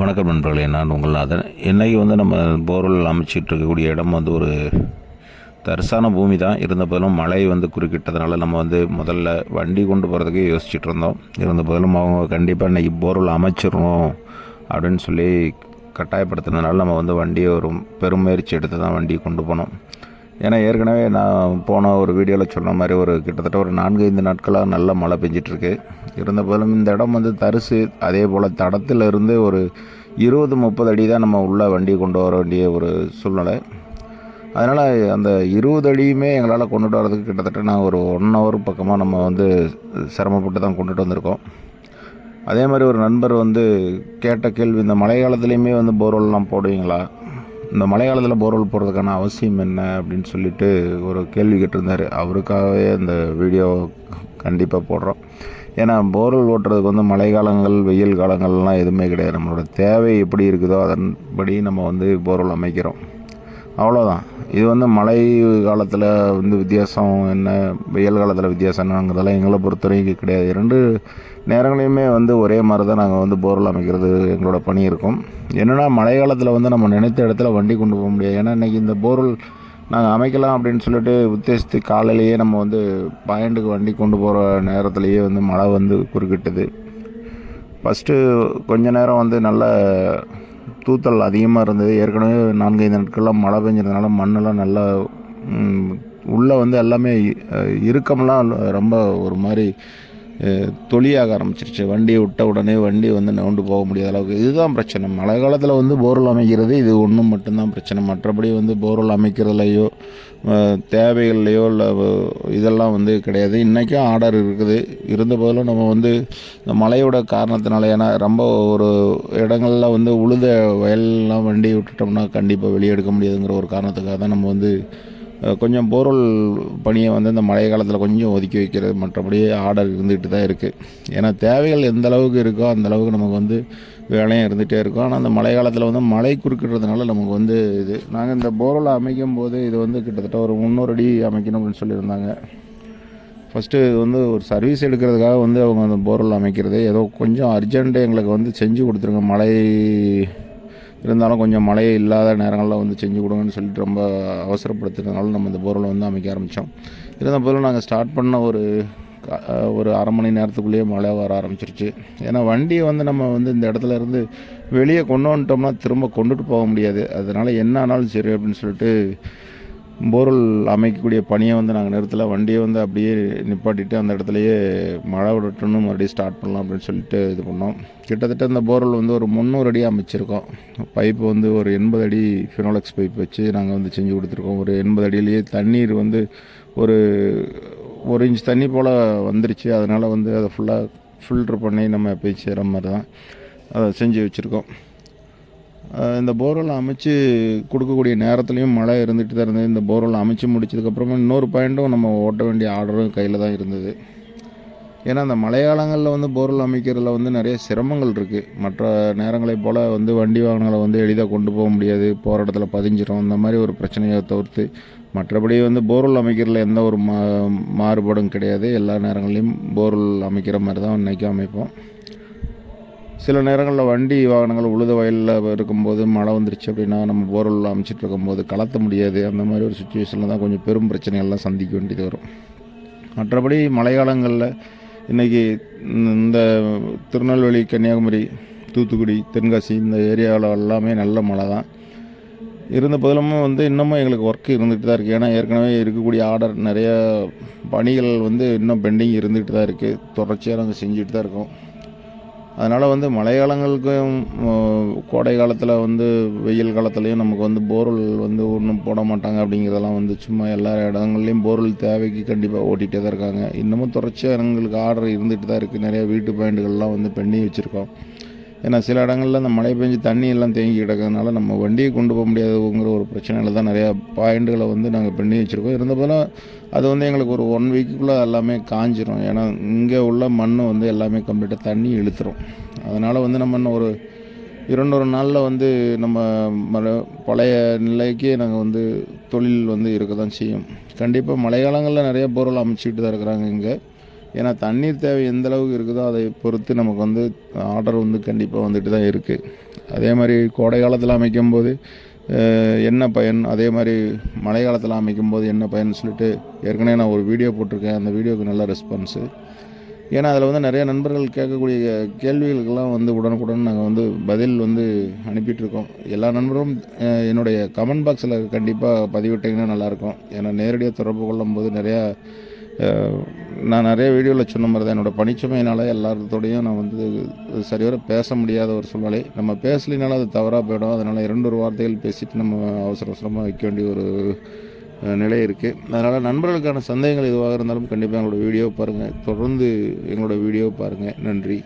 வணக்கம் நண்பர்களே நான் உங்கள் நாதன். இன்றைக்கி வந்து நம்ம போர்வெல் அமைச்சிட்டு இருக்கக்கூடிய இடம் வந்து ஒரு தரிசான பூமி தான். இருந்த போதிலும் மழை வந்து குறுக்கிட்டதுனால நம்ம வந்து முதல்ல வண்டி கொண்டு போகிறதுக்கு யோசிச்சுட்டு இருந்தோம். இருந்த போதிலும் அவங்க கண்டிப்பாக இன்றைக்கி போர்வெல் அமைச்சிடணும் அப்படின்னு சொல்லி கட்டாயப்படுத்துனதுனால நம்ம வந்து வண்டியை ஒரு பெரும் முயற்சி எடுத்து தான் வண்டியை கொண்டு போனோம். ஏன்னா ஏற்கனவே நான் போன ஒரு வீடியோவில் சொன்ன மாதிரி ஒரு கிட்டத்தட்ட ஒரு நான்கு ஐந்து நாட்களாக நல்ல மழை பெஞ்சிட்ருக்கு. இருந்த போதிலும் இந்த இடம் வந்து தரிசு அதே போல் தடத்தில் இருந்து ஒரு இருபது முப்பது அடி தான் நம்ம உள்ளே வண்டி கொண்டு வர வேண்டிய ஒரு சூழ்நிலை. அதனால் அந்த இருபது அடியுமே எங்களால் கொண்டுட்டு வரதுக்கு கிட்டத்தட்ட நான் ஒரு ஒன் ஹவர் பக்கமாக நம்ம வந்து சிரமப்பட்டு தான் கொண்டுட்டு வந்திருக்கோம். அதே மாதிரி ஒரு நண்பர் வந்து கேட்ட கேள்வி இந்த மழை காலத்துலேயுமே வந்து போர்வெல்லாம் போடுவீங்களா? இந்த மழைக்காலத்தில் போர்வெல் போடுறதுக்கான அவசியம் என்ன அப்படின்னு சொல்லிட்டு ஒரு கேள்வி கேட்டிருந்தார். அவருக்காகவே அந்த வீடியோ கண்டிப்பாக போடுறோம். ஏன்னா போர்வெல் ஓட்டுறதுக்கு வந்து மழை காலங்கள் வெயில் காலங்கள்லாம் எதுவுமே கிடையாது. நம்மளோட தேவை எப்படி இருக்குதோ அதன்படி நம்ம வந்து போர்வெல் அமைக்கிறோம். அவ்வளோதான் இது வந்து மழை காலத்தில் வந்து வித்தியாசம் என்ன? வெயில் காலத்தில் வித்தியாசம் என்னங்கிறதெல்லாம் எங்களை பொறுத்த வரைக்கும் கிடையாது. ரெண்டு நேரங்களையுமே வந்து ஒரே மாதிரி தான் நாங்கள் வந்து போரில் அமைக்கிறது எங்களோட பணி இருக்கும். என்னென்னா மழை காலத்தில் வந்து நம்ம நினைத்த இடத்துல வண்டி கொண்டு போக முடியாது. ஏன்னா இன்றைக்கி இந்த போர்வெல் நாங்கள் அமைக்கலாம் அப்படின்னு சொல்லிட்டு உத்தேசித்து காலையிலேயே நம்ம வந்து பாயிண்ட்டுக்கு வண்டி கொண்டு போகிற நேரத்துலேயே வந்து மழை வந்து குறுக்கிட்டது. ஃபஸ்ட்டு கொஞ்ச நேரம் வந்து நல்ல தூத்தல் அதிகமாக இருந்தது. ஏற்கனவே நான்கைந்து நாட்கள்லாம் மழை பெஞ்சதுனால மண்ணெல்லாம் நல்லா உள்ளே வந்து எல்லாமே இறுக்கம்லாம் ரொம்ப ஒரு மாதிரி தொழியாக தொலியாக ஆரம்பிச்சிருச்சு. வண்டியை விட்ட உடனே வண்டி வந்து நவுண்டு போக முடியாத அளவுக்கு. இதுதான் பிரச்சனை. மழை காலத்தில் வந்து போர்வெல் அமைக்கிறது இது ஒன்றும் மட்டும்தான் பிரச்சனை. மற்றபடி வந்து போர்வெல் அமைக்கிறதுலையோ தேவைகள்லையோ இல்லை இதெல்லாம் வந்து கிடையாது. இன்றைக்கும் ஆர்டர் இருக்குது. இருந்த போதிலும் நம்ம வந்து இந்த மழையோட காரணத்தினால ஏன்னா ரொம்ப ஒரு இடங்களில் வந்து உழுத வயல்லாம் வண்டி விட்டுட்டோம்னா கண்டிப்பாக வெளியே எடுக்க முடியாதுங்கிற ஒரு காரணத்துக்காக தான் நம்ம வந்து கொஞ்சம் போர்வெல் பணியை வந்து இந்த மழை காலத்தில் கொஞ்சம் ஒதுக்கி வைக்கிறது மற்றபடி ஆர்டர் இருந்துகிட்டு தான் இருக்குது ஏன்னா தேவைகள் எந்த அளவுக்கு இருக்கோ அந்த அளவுக்கு நமக்கு வந்து வேலையும் இருந்துகிட்டே இருக்கும். ஆனால் அந்த மழை காலத்தில் வந்து மழை குறுக்கிடுறதுனால நமக்கு வந்து இது நாங்கள் இந்த போர்வெல் அமைக்கும் போது இது வந்து கிட்டத்தட்ட ஒரு முந்நூறு அடி அமைக்கணும் அப்படின்னு சொல்லியிருந்தாங்க. ஃபஸ்ட்டு இது வந்து ஒரு சர்வீஸ் எடுக்கிறதுக்காக வந்து அவங்க அந்த போர்வெல் அமைக்கிறது. ஏதோ கொஞ்சம் அர்ஜென்ட்டு எங்களுக்கு வந்து செஞ்சு கொடுத்துருங்க. மழை இருந்தாலும் கொஞ்சம் மழையே இல்லாத நேரங்களில் வந்து செஞ்சு கொடுங்கன்னு சொல்லிட்டு ரொம்ப அவசரப்படுத்துறதுனால நம்ம இந்த போரில் வந்து அமைக்க ஆரம்பித்தோம் இருந்த போதிலும் நாங்கள் ஸ்டார்ட் பண்ண ஒரு ஒரு அரை மணி நேரத்துக்குள்ளேயே மழை வர ஆரம்பிச்சிருச்சு. ஏன்னா வண்டியை வந்து நம்ம வந்து இந்த இடத்துல இருந்து வெளியே கொண்டு வந்துட்டோம்னா திரும்ப கொண்டுட்டு போக முடியாது. அதனால் என்ன ஆனாலும் சரி அப்படின்னு சொல்லிட்டு போர்வெல் அமைக்கக்கூடிய பணியை வந்து நாங்கள் நிறுத்தல. வண்டியை வந்து அப்படியே நிப்பாட்டிட்டு அந்த இடத்துலையே மழை விடட்டுன்னு மறுபடியும் ஸ்டார்ட் பண்ணலாம் அப்படின்னு சொல்லிட்டு இது பண்ணோம். கிட்டத்தட்ட இந்த போர்வெல் வந்து ஒரு முந்நூறு அடி அமைச்சிருக்கோம். பைப்பு வந்து ஒரு எண்பது அடி ஃபினோலெக்ஸ் பைப் வச்சு நாங்கள் வந்து செஞ்சு கொடுத்துருக்கோம். ஒரு எண்பது அடியிலேயே தண்ணீர் வந்து ஒரு ஒரு இன்ச் தண்ணி போல் வந்துருச்சு. அதனால் வந்து அதை ஃபுல்லாக ஃபில்ட்ரு பண்ணி நம்ம போய் செய்கிற மாதிரி தான் அதை செஞ்சு வச்சுருக்கோம். இந்த போர்வெல் அமைச்சு கொடுக்கக்கூடிய நேரத்துலையும் மழை இருந்துகிட்டு தான் இருந்தது. இந்த போர்வெல் அமைச்சு முடிச்சதுக்கப்புறமா இன்னொரு பாயிண்ட்டும் நம்ம ஓட்ட வேண்டிய ஆர்டரும் கையில் தான் இருந்தது. ஏன்னா அந்த மழைக்காலங்களில் வந்து போர்வெல் அமைக்கிறதுல வந்து நிறைய சிரமங்கள் இருக்குது மற்ற நேரங்களைப் போல் வந்து வண்டி வாகனங்களை வந்து எளிதாக கொண்டு போக முடியாது. போகிற இடத்துல பதிஞ்சிடும் இந்த மாதிரி ஒரு பிரச்சனையை தவிர்த்து மற்றபடி வந்து போர்வெல் அமைக்கிறதுல எந்த ஒரு மா மாறுபாடும் கிடையாது. எல்லா நேரங்களையும் போர்வெல் அமைக்கிற மாதிரி தான் இன்றைக்கும் அமைப்போம். சில நேரங்களில் வண்டி வாகனங்கள் உழுத வயலில் இருக்கும்போது மழை வந்துருச்சு அப்படின்னா நம்ம போர்வெல்லாம் அமைச்சிட்டு இருக்கும்போது கலத்த முடியாது. அந்த மாதிரி ஒரு சுச்சுவேஷனில் தான் கொஞ்சம் பெரும் பிரச்சனைகள்லாம் சந்திக்க வேண்டியது வரும். மற்றபடி மழைக்காலங்களில் இன்றைக்கி இந்த திருநெல்வேலி கன்னியாகுமரி தூத்துக்குடி தென்காசி இந்த ஏரியாவில் எல்லாமே நல்ல மழை தான். இருந்த போதிலும் வந்து இன்னமும் எங்களுக்கு ஒர்க் இருந்துகிட்டு தான் இருக்குது ஏன்னா ஏற்கனவே இருக்கக்கூடிய ஆர்டர் நிறைய பணிகள் வந்து இன்னும் பெண்டிங் இருந்துகிட்டு தான் இருக்குது தொடர்ச்சியாக நாங்கள் செஞ்சுட்டு தான் இருக்கோம். அதனால் வந்து மழைக்காலங்களுக்கும் காலங்களுக்கும் கோடை காலத்தில் வந்து வெயில் காலத்துலேயும் நமக்கு வந்து போர்வெல் வந்து ஒன்றும் போட மாட்டாங்க அப்படிங்கிறதெல்லாம் வந்து சும்மா எல்லா இடங்கள்லையும் போர்வெல் தேவைக்கு கண்டிப்பாக ஓட்டிகிட்டே தான் இருக்காங்க. இன்னமும் தொடர்ச்சியாக எங்களுக்கு ஆர்டர் இருந்துகிட்டு தான் இருக்குது நிறைய வீட்டு பாயிண்ட்டுகள்லாம் வந்து பண்ணி வச்சுருக்கோம். ஏன்னா சில இடங்களில் அந்த மழை பெஞ்சு தண்ணி எல்லாம் தேங்கி கிடக்கிறதுனால நம்ம வண்டியை கொண்டு போக முடியாதுங்கிற ஒரு பிரச்சனையில் தான் நிறையா பாயிண்ட்டுகளை வந்து நாங்கள் பண்ணி வச்சுருக்கோம். இருந்தபோதும் அது வந்து எங்களுக்கு ஒரு ஒன் வீக்குள்ளே எல்லாமே காஞ்சிரும். ஏன்னா இங்கே உள்ள மண் வந்து எல்லாமே கம்ப்ளீட்டாக தண்ணி இழுத்துரும். அதனால் வந்து நம்ம இன்னும் ஒரு இரண்டொரு நாளில் வந்து நம்ம மழை பழைய நிலைக்கே நாங்கள் வந்து தொழில் வந்து இருக்க தான் செய்யும். கண்டிப்பாக மழைக்காலங்களில் நிறைய பொருள் அமைச்சிக்கிட்டு தான் இருக்கிறாங்க இங்கே. ஏன்னா தண்ணீர் தேவை எந்த அளவுக்கு இருக்குதோ அதை பொறுத்து நமக்கு வந்து ஆர்டர் வந்து கண்டிப்பாக வந்துட்டு தான் இருக்குது அதே மாதிரி கோடை காலத்தில் அமைக்கும் போது என்ன பயன்? அதே மாதிரி மழை காலத்தில் அமைக்கும் போது என்ன பயன் சொல்லிட்டு ஏற்கனவே நான் ஒரு வீடியோ போட்டிருக்கேன். அந்த வீடியோவுக்கு நல்ல ரெஸ்பான்ஸு ஏன்னா அதில் வந்து நிறைய நண்பர்கள் கேட்கக்கூடிய கேள்விகளுக்கெல்லாம் வந்து உடனுக்குடன் நாங்கள் வந்து பதில் வந்து அனுப்பிட்டுருக்கோம். எல்லா நண்பரும் என்னுடைய கமெண்ட் பாக்ஸில் கண்டிப்பாக பதிவிட்டிங்கன்னா நல்லாயிருக்கும் ஏன்னா நேரடியாக தொடர்பு கொள்ளும்போது நிறையா நான் நிறைய வீடியோவில் சொன்ன மாதிரி தான். என்னோடய பணிச்சுமையினால் எல்லாத்தோடையும் நான் வந்து சரிவர பேச முடியாத ஒரு சூழ்நிலை. நம்ம பேசலினாலும் அது தவறாக போயிடும். அதனால் இரண்டு ஒரு வார்த்தைகள் பேசிட்டு நம்ம அவசர அவசரமாக வைக்க வேண்டிய ஒரு நிலை இருக்குது அதனால் நண்பர்களுக்கான சந்தேகங்கள் எதுவாக இருந்தாலும் கண்டிப்பாக எங்களோட வீடியோ பாருங்கள் தொடர்ந்து எங்களோட வீடியோ பாருங்கள் நன்றி.